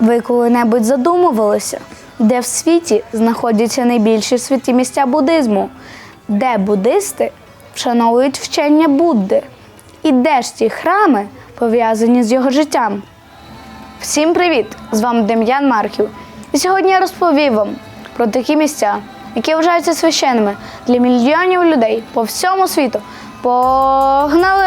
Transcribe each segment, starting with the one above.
Ви коли-небудь задумувалися, де в світі знаходяться найбільші святі місця буддизму, де буддисти вшановують вчення Будди, і де ж ті храми пов'язані з його життям? Всім привіт! З вами Дем'ян Марків. І сьогодні я розповім вам про такі місця, які вважаються священними для мільйонів людей по всьому світу. Погнали!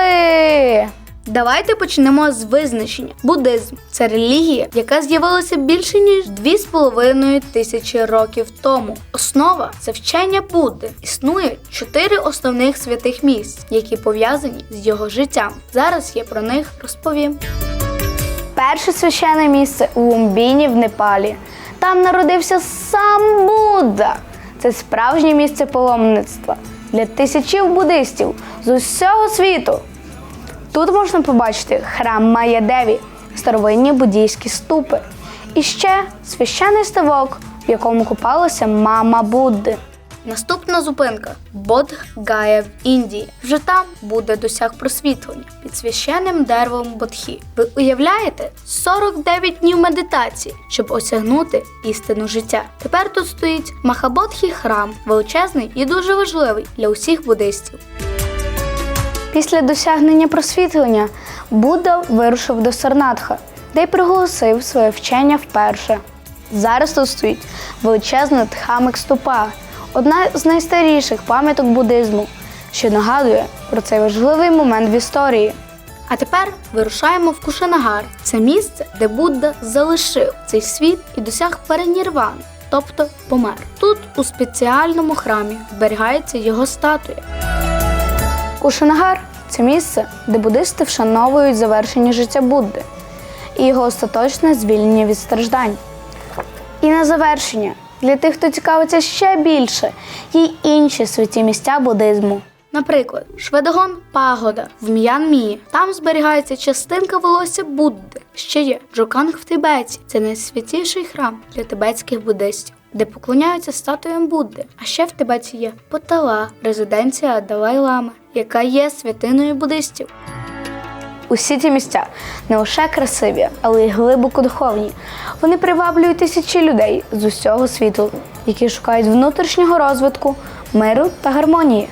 Давайте почнемо з визначення. Буддизм це релігія, яка з'явилася більше ніж 2,5 тисячі років тому. Основа це вчення Будди. Існує чотири основних святих місць, які пов'язані з його життям. Зараз я про них розповім. Перше священне місце у Лумбіні в Непалі. Там народився сам Будда. Це справжнє місце паломництва для тисячів буддистів з усього світу. Тут можна побачити храм Майя-Деві, старовинні буддійські ступи. І ще священний ставок, в якому купалася мама Будди. Наступна зупинка Бодх-Гая в Індії. Вже там буде досяг просвітлення під священним деревом Бодхі. Ви уявляєте 49 днів медитації, щоб осягнути істину життя. Тепер тут стоїть Махабодхі храм, величезний і дуже важливий для усіх буддистів. Після досягнення просвітлення Будда вирушив до Сарнатха, де й приголосив своє вчення вперше. Зараз тут стоїть величезна Тхамик-ступа, одна з найстаріших пам'яток буддизму, що нагадує про цей важливий момент в історії. А тепер вирушаємо в Кушанагар. Це місце, де Будда залишив цей світ і досяг перенірвани, тобто помер. Тут у спеціальному храмі зберігається його статуя. Кушанагар це місце, де буддисти вшановують завершення життя Будди і його остаточне звільнення від страждань. І на завершення, для тих, хто цікавиться ще більше, є й інші святі місця буддизму. Наприклад, Шведогон Пагода в М'янмі. Там зберігається частинка волосся Будди. Ще є Джоканг в Тибеті. Це найсвятіший храм для тибетських буддистів, де поклоняються статуям Будди. А ще в Тибеті є Потала, резиденція Далай-Лами, яка є святиною буддистів. Усі ці місця не лише красиві, але й глибоко духовні. Вони приваблюють тисячі людей з усього світу, які шукають внутрішнього розвитку, миру та гармонії.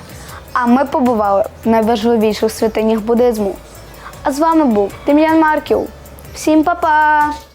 А ми побували в найважливіших святинях буддизму. А з вами був Дем'ян Марків. Всім па-па!